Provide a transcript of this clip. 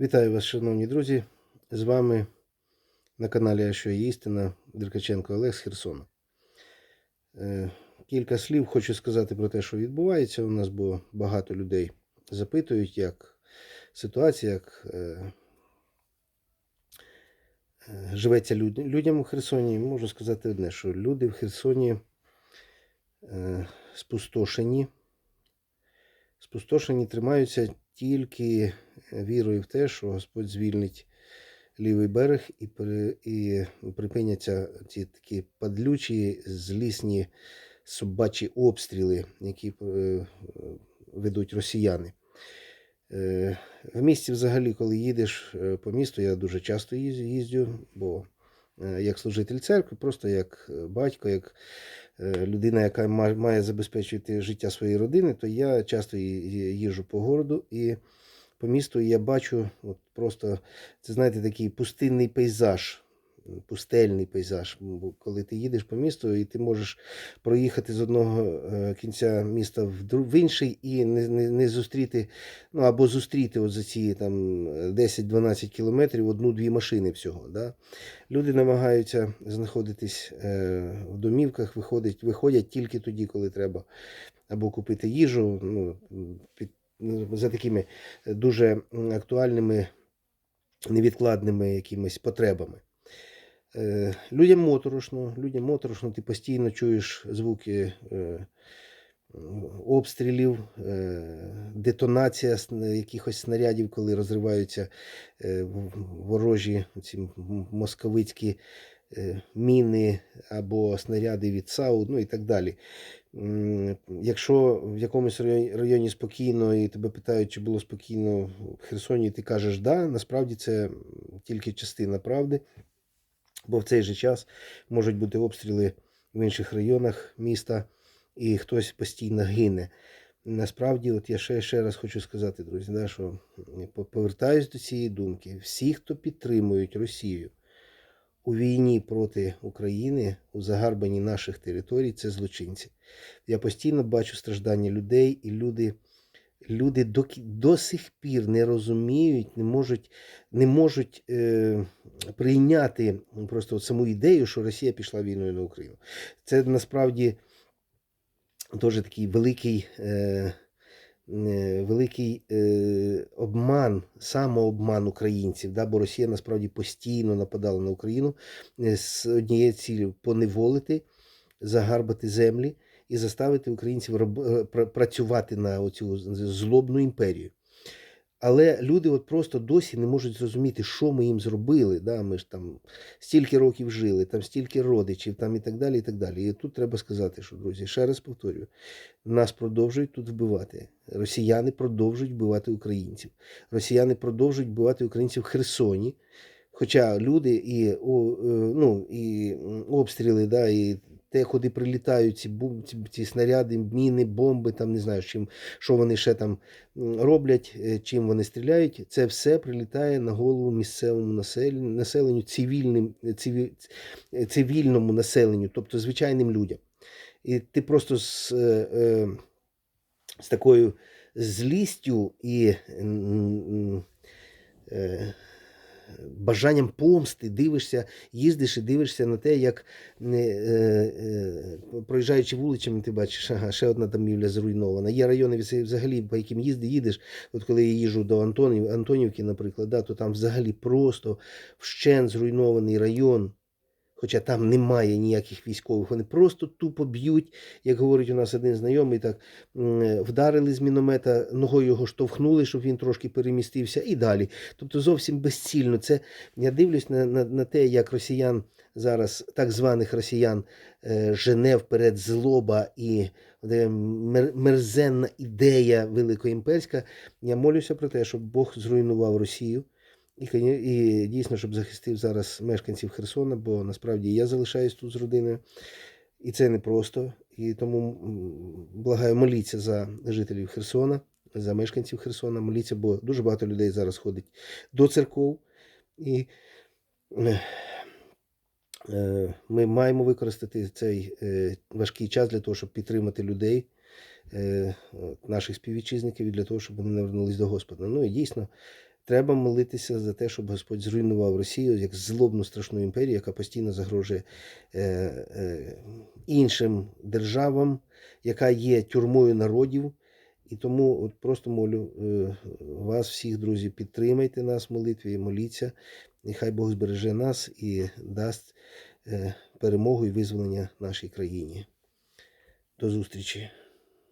Вітаю вас, шановні друзі. З вами на каналі «А що є істина Деркаченко Олег з Херсона. Е, Кілька слів хочу сказати про те, що відбувається у нас, бо багато людей запитують, як ситуація, як е, е, живеться людям у Херсоні. Можу сказати одне, що люди в Херсоні спустошені. Спустошені тримаються тільки вірою в те, що Господь звільнить лівий берег і, при, і припиняться ці такі падлючі, злісні собачі обстріли, які е, ведуть росіяни. Е, В місті взагалі, коли їдеш е, по місту, я дуже часто їз- їздю, бо е, як служитель церкви, просто як е, батько, як е, людина, яка ма- має забезпечувати життя своєї родини, то я часто ї- ї- їжджу по городу і по місту і я бачу от просто, це знаєте, такий пустинний пейзаж, пустельний пейзаж. Коли ти їдеш по місту і ти можеш проїхати з одного е, кінця міста в, інший і не, не, не зустріти, ну або зустріти от за ці там 10-12 кілометрів одну-дві машини всього. Да? Люди намагаються знаходитись е, в домівках, виходять, виходять тільки тоді, коли треба або купити їжу, ну, під, ну, за такими дуже актуальними, невідкладними якимись потребами. Е, Людям моторошно, людям моторошно, ти постійно чуєш звуки е, обстрілів, е, детонація якихось снарядів, коли розриваються ворожі ці московицькі міни або снаряди від САУ, ну і так далі. Якщо в якомусь районі- спокійно і тебе питають, чи було спокійно в Херсоні, ти кажеш да, насправді це тільки частина правди, бо в цей же час можуть бути обстріли в інших районах міста, і хтось постійно гине. Насправді, от я ще, ще раз хочу сказати, друзі, да, що повертаюсь до цієї думки. Всі, хто підтримують Росію у війні проти України, у загарбанні наших територій, це злочинці. Я постійно бачу страждання людей, і люди, люди до, до сих пір не розуміють, не можуть, не можуть е, прийняти просто от саму ідею, що Росія пішла війною на Україну. Це насправді теж такий великий. Е, е, Великий е, обман, самообман українців, да, бо Росія насправді постійно нападала на Україну е, з однією цілею поневолити, загарбати землі і заставити українців е, працювати на оцю злобну імперію. Але люди от просто досі не можуть зрозуміти, що ми їм зробили. Да? Ми ж там стільки років жили, там стільки родичів, там і так далі. І так далі. І тут треба сказати, що друзі, ще раз повторюю, нас продовжують тут вбивати. Росіяни продовжують вбивати українців. Росіяни продовжують вбивати українців в Херсоні. Хоча люди і, е, ну, і обстріли, да, і те, куди прилітають ці, бум, ці, снаряди, міни, бомби, там не знаю, чим, що вони ще там роблять, е, чим вони стріляють, це все прилітає на голову місцевому населенню, населенню цивільним, циві, е, цивільному населенню, тобто звичайним людям. І ти просто з, е, е, з такою злістю і е, бажанням помсти дивишся, їздиш і дивишся на те, як е, е, проїжджаючи вулицями, ти бачиш, ага, ще одна домівля зруйнована. Є райони взагалі, по яким їзди, їдеш. От коли я їжджу до Антонів, Антонівки, наприклад, да, то там взагалі просто вщен зруйнований район. Хоча там немає ніяких військових, вони просто тупо б'ють, як говорить у нас один знайомий, так вдарили з міномета, ногою його штовхнули, щоб він трошки перемістився, і далі. Тобто зовсім безцільно. Це я дивлюсь на, на, на те, як росіян зараз, так званих росіян, е, жене вперед злоба і мер, мерзенна ідея великоімперська. Я молюся про те, щоб Бог зруйнував Росію. І, і дійсно, щоб захистив зараз мешканців Херсона, бо насправді я залишаюсь тут з родиною, і це непросто. І тому благаю, моліться за жителів Херсона, за мешканців Херсона, моліться, бо дуже багато людей зараз ходить до церков. І е, е, ми маємо використати цей е, важкий час для того, щоб підтримати людей, наших співвітчизників, і для того, щоб вони навернулись до Господа. Ну і дійсно. Треба молитися за те, щоб Господь зруйнував Росію як злобну страшну імперію, яка постійно загрожує е, е, іншим державам, яка є тюрмою народів. І тому от просто молю е, вас, всіх, друзі, підтримайте нас в молитві моліться. І хай Бог збереже нас і дасть е, перемогу і визволення нашій країні. До зустрічі!